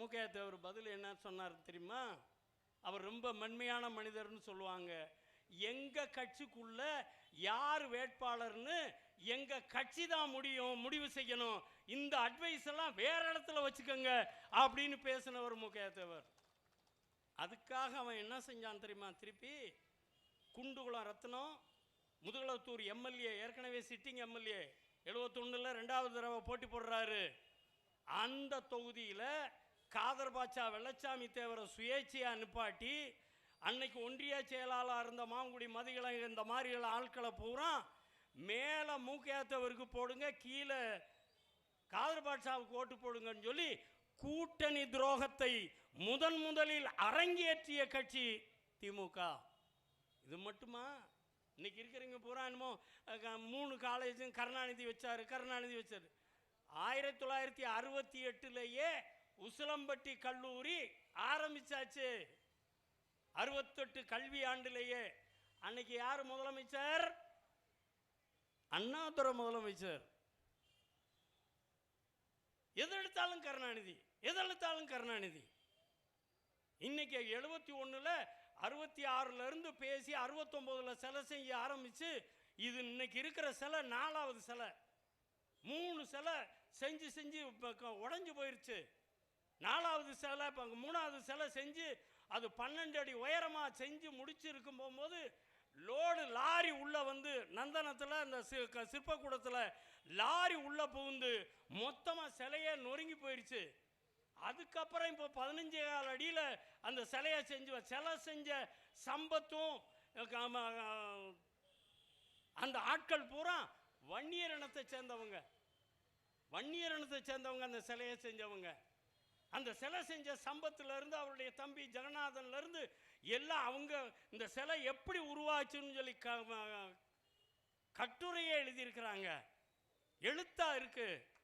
மூக்கையாத்தவர் பதில் என்ன சொன்னார் தெரியுமா? அவர் ரொம்ப மென்மையான மனிதர்னு சொல்லுவாங்க. எங்கள் கட்சிக்குள்ள யார் வேட்பாளர்னு எங்கள் கட்சி தான் முடியும் முடிவு செய்யணும். இந்த அட்வைஸ் எல்லாம் வேற இடத்துல வச்சுக்கோங்க அப்படின்னு பேசினவர் மூக்கையாத்தவர் அதுக்காக அவன் என்ன செஞ்சான் தெரியுமா? திருப்பி குண்டுகுளம் ரத்னம் முதுகுளத்தூர் எம்எல்ஏ ஏற்கனவே சிட்டிங் எம்எல்ஏ எழுபத்தொன்னில் ரெண்டாவது தடவை போட்டி போடுறாரு. அந்த தொகுதியில் காதர் பாட்சா வெள்ளச்சாமி தேவரை சுயேட்சையாக நிப்பாட்டி அன்னைக்கு ஒன்றிய செயலாளராக இருந்த மாங்குடி மதிகளை இந்த மாதிரி ஆட்களை பூரா மேலே மூக்கையாத்தவருக்கு போடுங்க கீழே காதர் பாட்சாவுக்கு ஓட்டு போடுங்கன்னு சொல்லி கூட்டணி துரோகத்தை முதன் முதலில் அரங்கேற்றிய கட்சி திமுக. இது மட்டுமா? இன்னைக்கு இருக்கிறவங்க பூரா என்னமோ மூணு காலேஜும் கருணாநிதி வச்சாரு கருணாநிதி வச்சாரு. ஆயிரத்தி தொள்ளாயிரத்தி அறுபத்தி எட்டுலேயே உசிலம்பட்டி கல்லூரி ஆரம்பிச்சாச்சு. அறுபத்தெட்டு கல்வி ஆண்டிலேயே. அன்னைக்கு யார் முதலமைச்சர்? அண்ணாதுரை முதலமைச்சர். எதெடுத்தாலும் கருணாநிதி. எதெடுத்தாலும் கருணாநிதி. இன்னைக்கு எழுபத்தி ஒன்றில் அறுபத்தி ஆறுலேருந்து பேசி அறுபத்தொம்போதில் சிலை செய்ய ஆரம்பித்து இது இன்னைக்கு இருக்கிற சிலை நாலாவது சிலை. மூணு சிலை செஞ்சு செஞ்சு இப்போ உடஞ்சி போயிடுச்சு நாலாவது சிலை இப்போ மூணாவது சிலை செஞ்சு அது பன்னெண்டு அடி உயரமாக செஞ்சு முடிச்சிருக்கும் போகும்போது லோடு லாரி உள்ளே வந்து நந்தனத்தில் அந்த சி- க- சிற்பக்கூடத்தில் லாரி உள்ளே புகுந்து மொத்தமாக சிலையே நொறுங்கி போயிடுச்சு அதுக்கப்புறம் இப்போ பதினஞ்சு கால் அடியில் அந்த சிலையை செஞ்சு சிலை செஞ்ச சம்பத்தும் அந்த ஆட்கள் பூரா வன்னியர் இனத்தை சேர்ந்தவங்க. வன்னியர் இனத்தை சேர்ந்தவங்க அந்த சிலையை செஞ்சவங்க. அந்த சிலை செஞ்ச சம்பத்துல இருந்து அவருடைய தம்பி ஜெகநாதன்லேருந்து எல்லாம் அவங்க இந்த சிலை எப்படி உருவாச்சுன்னு சொல்லி க- கட்டுரையே எழுதியிருக்கிறாங்க. எழுத்தா இருக்கு.